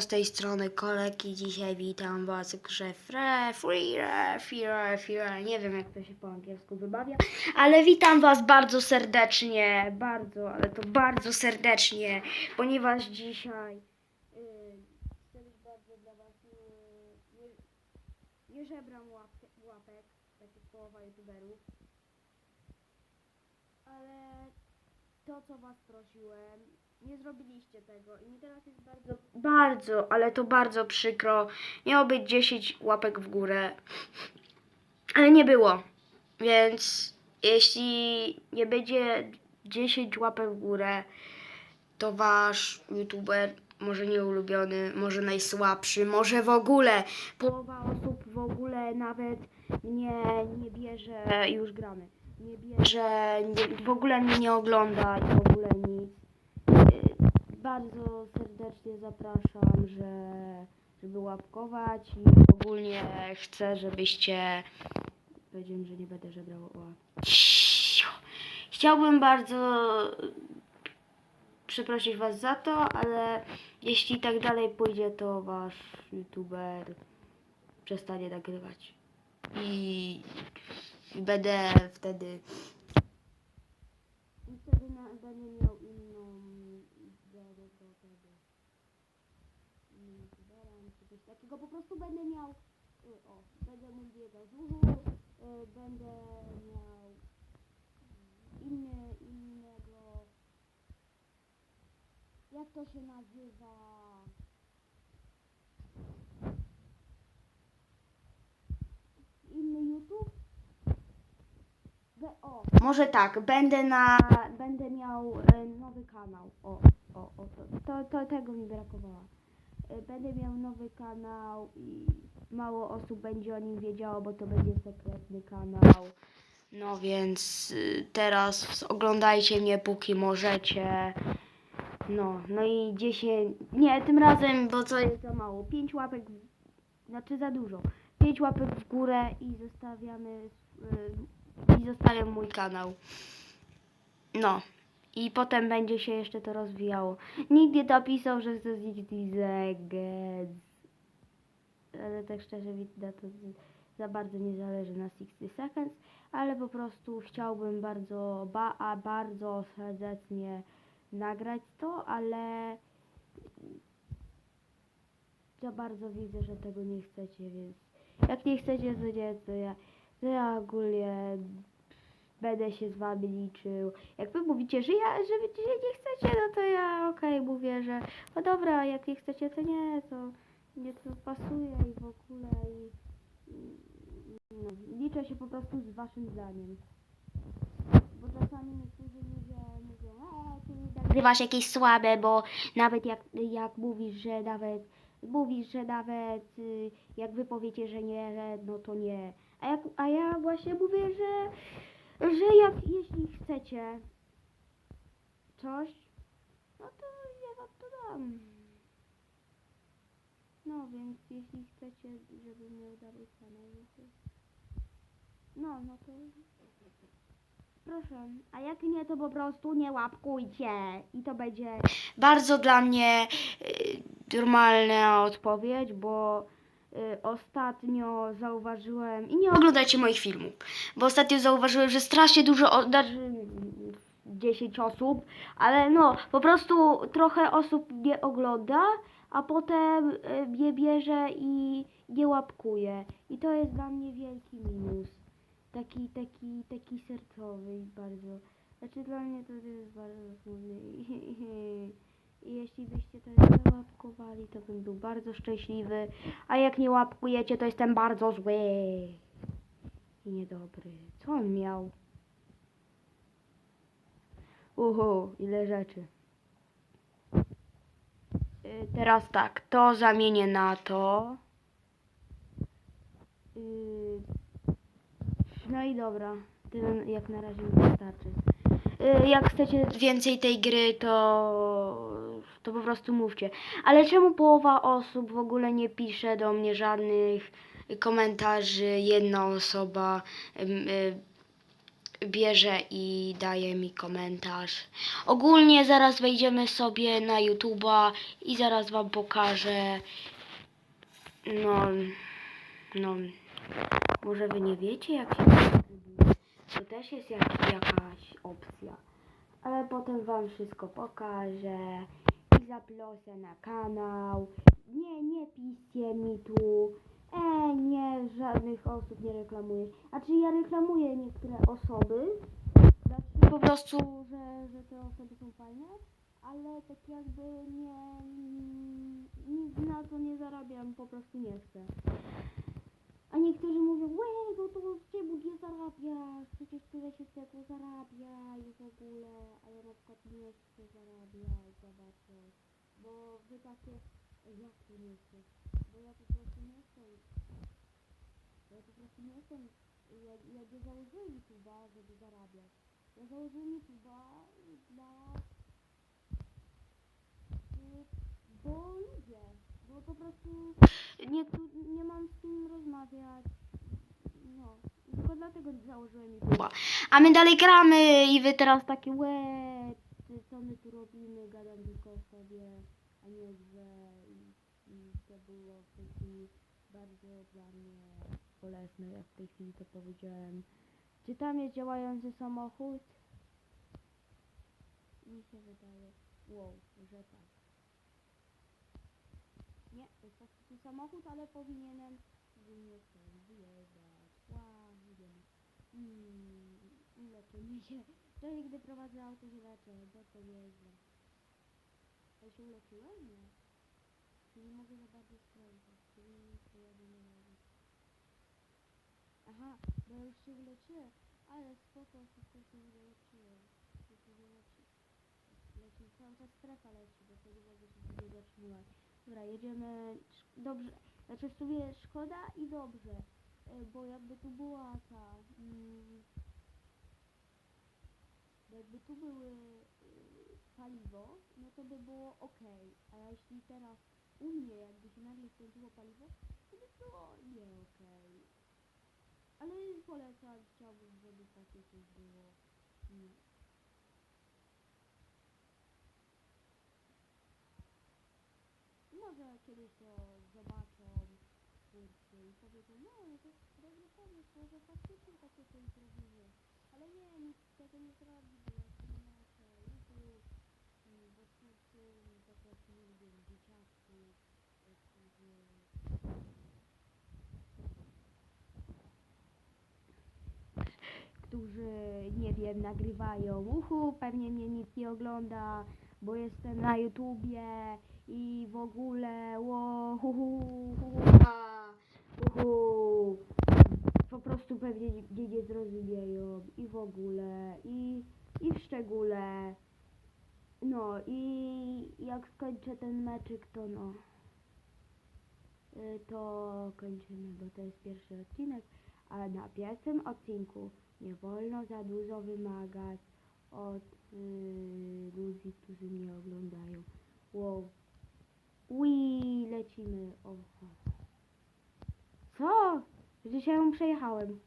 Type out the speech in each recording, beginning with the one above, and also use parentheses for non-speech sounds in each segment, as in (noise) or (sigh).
Z tej strony kolegi dzisiaj witam was w grze Free, Free, Free, Free, nie wiem jak to się po angielsku wymawia, ale witam was bardzo serdecznie, bardzo, ale to bardzo serdecznie, ponieważ dzisiaj yy, bardzo dla was, yy, nie, żebram łapek, łapek, tak jak połowa youtuberów, ale to, co was prosiłem, nie zrobiliście tego i mi teraz jest bardzo, bardzo, ale to bardzo przykro. Miało być 10 łapek w górę, ale nie było. Więc jeśli nie będzie 10 łapek w górę, to wasz youtuber, może nie ulubiony, może najsłabszy, może w ogóle połowa osób w ogóle nawet mnie nie bierze, już gramy, nie bierze, nie, w ogóle mnie nie ogląda i w ogóle nic. Y, Bardzo serdecznie zapraszam, że, żeby łapkować i ogólnie chcę, żebyście... Powiedziałem, że nie będę żebrał o... Chciałbym bardzo przeprosić was za to, ale jeśli tak dalej pójdzie, to wasz youtuber przestanie nagrywać. I, i będę wtedy... I wtedy na, będę miał inną do tego. Coś takiego. Po prostu będę miał... y, O, będę mógł biegać uchu, y, będę miał inny, innego... Jak to się nazywa? Inny YouTube? Be, o, może tak, będę na, będę miał e, nowy kanał. O, o, o, to, to, to tego mi brakowało. E, Będę miał nowy kanał i mało osób będzie o nim wiedziało, bo to będzie sekretny kanał. No więc y, teraz oglądajcie mnie póki możecie. No, no i 10. Nie, tym razem, bo co jest za mało. 5 łapek, znaczy za dużo. 5 łapek w górę i zostawiamy. y, I zostawiam mój kanał. No. I potem będzie się jeszcze to rozwijało. Nikt nie dopisał, że to jest seconds. Ale tak szczerze widzę, to za bardzo nie zależy na 60 seconds, ale po prostu chciałbym bardzo, ba, a bardzo serdecznie nagrać to, ale za bardzo widzę, że tego nie chcecie, więc jak nie chcecie, to ja, ja ogólnie będę się z wami liczył. Jak wy mówicie, że ja, że wy nie chcecie, no to ja okej, mówię, że no dobra, jak nie chcecie, to nie, to nie to pasuje i w ogóle i, no, liczę się po prostu z waszym zdaniem. Bo czasami niektórzy ludzie mówią, a ty nagrywasz jakieś słabe, bo nawet jak, jak mówisz, że nawet mówisz, że nawet y, jak wy powiecie, że nie, no to nie. A, a ja właśnie mówię, że, że jak jeśli chcecie coś, no to ja wam to dam. No więc jeśli chcecie, żebym miał dobry kanał, no to... No, no to... Proszę, a jak nie, to po prostu nie łapkujcie i to będzie bardzo dla mnie y, normalna odpowiedź, bo ostatnio zauważyłem i nie oglądajcie moich filmów, bo ostatnio zauważyłem, że strasznie dużo, znaczy 10 osób, ale no po prostu trochę osób nie ogląda, a potem y, mnie bierze i nie łapkuje i to jest dla mnie wielki minus taki, taki, taki sercowy bardzo. Znaczy dla mnie to jest bardzo smutne. (laughs) I, jeśli byście to nie łapkowali, to bym był bardzo szczęśliwy. A jak nie łapkujecie, to jestem bardzo zły. I niedobry. Co on miał? Uhu, ile rzeczy. Y, Teraz tak, to zamienię na to. Y, no i dobra, tyle jak na razie mi wystarczy. Y, Jak chcecie więcej tej gry, to, to po prostu mówcie. Ale czemu połowa osób w ogóle nie pisze do mnie żadnych komentarzy? Jedna osoba bierze i daje mi komentarz. Ogólnie zaraz wejdziemy sobie na YouTube'a i zaraz wam pokażę. No, no, może wy nie wiecie jak się. To też jest jak, jakaś opcja. Ale potem wam wszystko pokażę zaproszę na kanał. Nie, nie piszcie mi tu. E, nie, żadnych osób nie reklamuję. Znaczy ja reklamuję niektóre osoby. Znaczy po prostu, że, że te osoby są fajne, ale tak jakby nie, nic na to nie zarabiam, po prostu nie chcę. A niektórzy mówią, łe, no to czemu nie zarabiasz? Przecież tyle się z tego zarabia i w ogóle. A ja na przykład nie chcę zarabiać za bardzo. Bo wy takie, jak chcesz? Bo ja po prostu nie. Bo ja po prostu nie chcę. Ja, ja nie założyłem YouTube'a, żeby zarabiać. Ja założyłem YouTube'a dla... Bo ludzie. Bo po prostu nie, nie mam z kim rozmawiać. No. Tylko dlatego założyłem YouTube'a. A my dalej gramy i wy teraz takie łe, ty, co my tu robimy, gadam tylko o sobie, a nie grze i, i to było w tej chwili bardzo dla mnie bolesne, jak w tej chwili to powiedziałem. Czy tam jest działający samochód? Mi się wydaje, wow, że tak. Nie, to jest taki samochód, ale powinienem powinien wyjeżdżać. Wow, idziemy. Mm, leczymy się. To gdy prowadzę auto leczę, bo to nieźle. Ja się uleczyłem? Nie. Czyli nie mogę za bardzo skręcać, czyli pojadę na razie. Aha, bo już się uleczyłem, ale spoko, szybko się uleczyłem. To się wyleczy. Leci, cała ta strefa leci, bo nie mogę się sobie zatrzymać. Dobra, jedziemy. Dobrze. Znaczy w sumie szkoda i dobrze. e, Bo jakby tu była ta. Mm, jakby tu były y, paliwo, no to by było ok. A jeśli teraz u mnie jakby się nagle skończyło paliwo, to by było nie ok. Ale polecam, chciałbym, żeby takie coś było. Nie. Może kiedyś to zobaczą twórcy i powiedzą, no to jest dobry pomysł, może faktycznie takie coś zrobimy. Ale nie, nikt tego nie zrobi, bo ja to inaczej. YouTube, bo po prostu nie lubią dzieciaków, e, którzy... nie wiem, nagrywają. Uhu, pewnie mnie nikt nie ogląda, bo jestem na YouTubie i w ogóle, ło, hu, hu, hu, ha, uhu. Po prostu pewnie mnie nie zrozumieją i w ogóle, i, i w szczególe. No i jak skończę ten meczyk, to no. Y, To kończymy, bo to jest pierwszy odcinek. A na pierwszym odcinku nie wolno za dużo wymagać od y, ludzi, którzy mnie oglądają. Wow. Ui, lecimy. O. Co? Przecież ja ją przejechałem.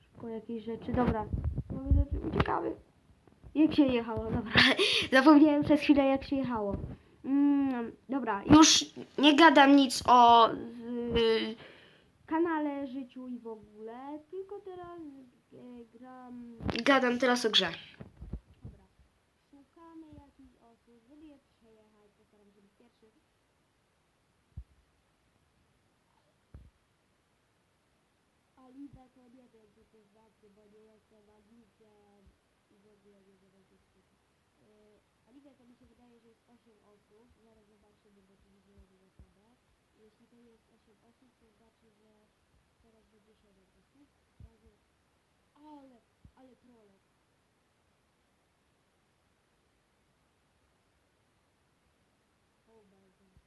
Szybko jakieś rzeczy. Dobra. Mamy rzeczy, uciekamy. Jak się jechało? Dobra. (laughs) Zapomniałem przez chwilę jak się jechało. Mm, dobra, już nie gadam nic o kanale, życiu i w ogóle, tylko teraz e, gram... Gadam teraz o grze. Dobra. Szukamy jakichś osób, żeby je przejechać, postaram się być pierwszy. Aliwę to nie wiem, co to znaczy, bo nie jestem magicem i w ogóle nie wiem, jak to mi się wydaje, że jest 8 osób. Zaraz zobaczymy, bo tu widziałem zasadę. Jeśli to jest 8 osób, to znaczy, że teraz będzie 7 osób. Ale, ale prolog. Oh my god.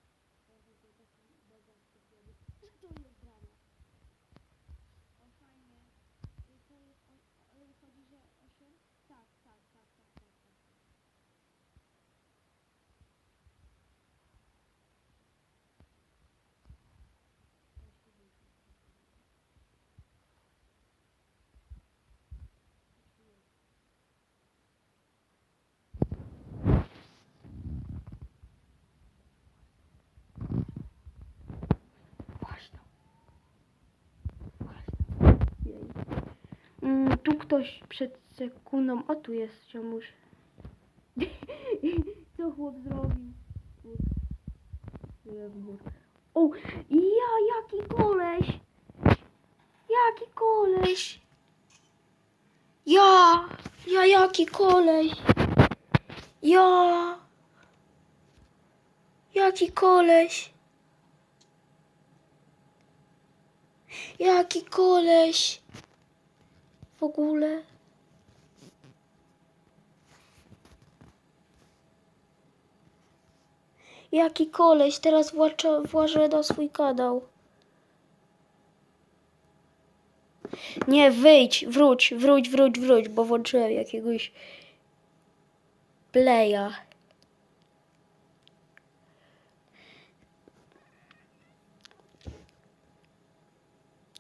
Teraz jestem taki mega skupiony. Co to jest grane? O fajnie. Y, To jest, o, ale chodzi, że 8? Tak, tak, tak, tak, tak, tak. tak. Ktoś przed sekundą. O, tu jest ziomuś. (laughs) Co chłop zrobił? O, ja, jaki koleś! Jaki koleś! Ja, ja, jaki koleś! Ja, jaki koleś! Jaki koleś! W ogóle. Jaki koleś, teraz włażę na swój kanał. Nie, wyjdź, wróć, wróć, wróć, wróć, bo włączyłem jakiegoś playa.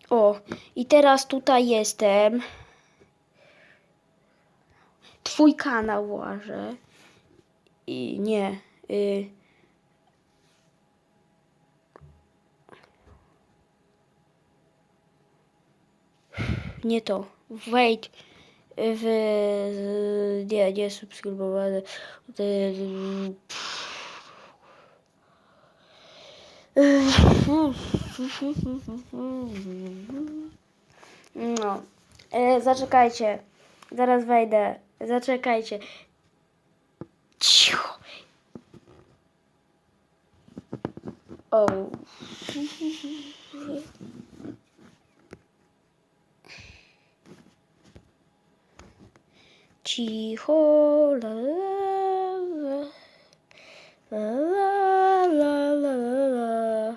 O, i teraz tutaj jestem. Twój kanał włażę. I nie. Y, nie to. Wejdź w. Nie, nie subskrybowane. No. E, zaczekajcie. Zaraz wejdę. Zaczekajcie. Cicho. O. Cicho. La, la, la. La, la, la.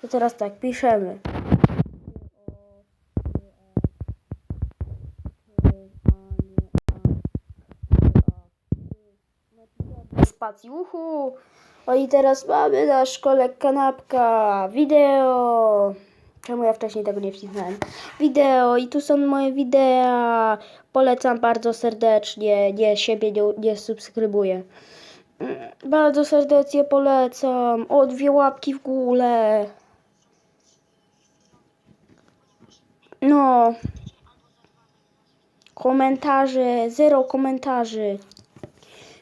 To teraz tak, piszemy. Spacji, uhu. O i teraz mamy na szkole kanapka, wideo. Czemu ja wcześniej tego nie wcisnąłem? Wideo i tu są moje wideo. Polecam bardzo serdecznie. Nie, siebie nie, nie subskrybuję. Mm, Bardzo serdecznie polecam. O, dwie łapki w górę. No. Komentarze, zero komentarzy.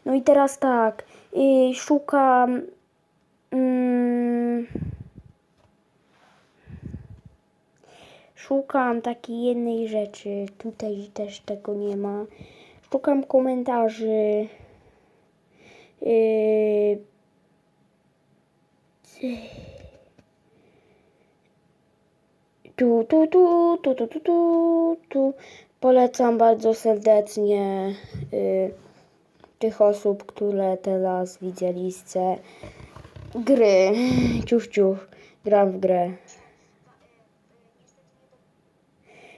No i teraz tak, y, szukam. Mm, szukam takiej jednej rzeczy. Tutaj też tego nie ma. Szukam komentarzy. Y, tu, tu, tu, tu, tu, tu, tu, tu. Polecam bardzo serdecznie y, tych osób, które teraz widzieliście gry. Ciuch, ciuch. Gram w grę.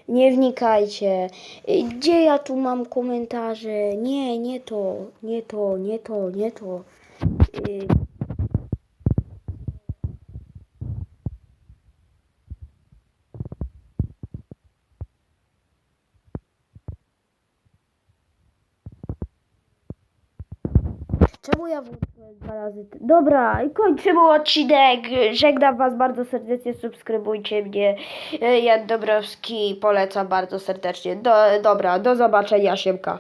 Nie wnikajcie. Y, Gdzie ja tu mam komentarze? Nie, nie to, nie to, nie to, nie to. Y, Czemu ja włączyłem dwa razy? Dobra, i kończymy odcinek. Żegnam Was bardzo serdecznie, subskrybujcie mnie. E, Jan Dobrowski, polecam bardzo serdecznie. Do, dobra, do zobaczenia, siemka.